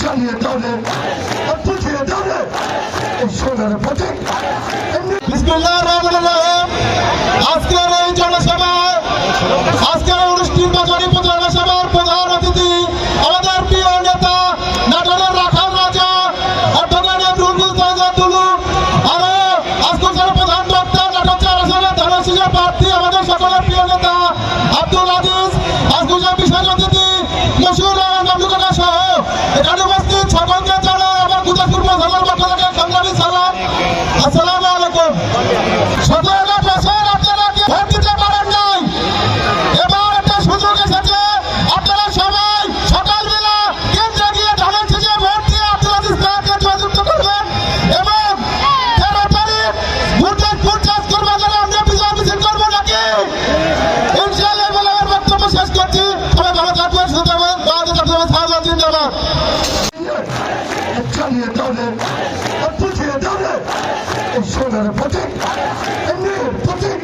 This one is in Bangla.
চালিয়ে দৌড়ে বুঝিয়ে দৌড়ে এই সোনার পথে। আজকের এই জনসভায় আজকের অনুষ্ঠান বাজারি প্রচারণা সভার প্রধান অতিথি, আমাদের প্রিয় নেতা, নাটোরের রাখাল রাজা প্রধান আসনের ধানশীষের প্রার্থী, আমাদের সকলের প্রিয় নেতা, আব্দুল আজিজ রহমান মামলুকাকা সহ এখানে উপস্থিত সকলকে জানাই আমার আপনারা ভোট দিতে পারেন নাই একটা সুযোগ এসেছে আপনারা সবাই সকালবেলা কেন্দ্রে গিয়ে ধানের শেষে ভোট দিয়ে আজিজ খানকে জয়যুক্ত করবেন এবং তেরো তারিখ ভোটের ভোট চাষ করব যারা আমরা বিজয় মিছিল করব বলে আমার বক্তব্য ভালো চালিয়ে সোনার পথে এমনি পথে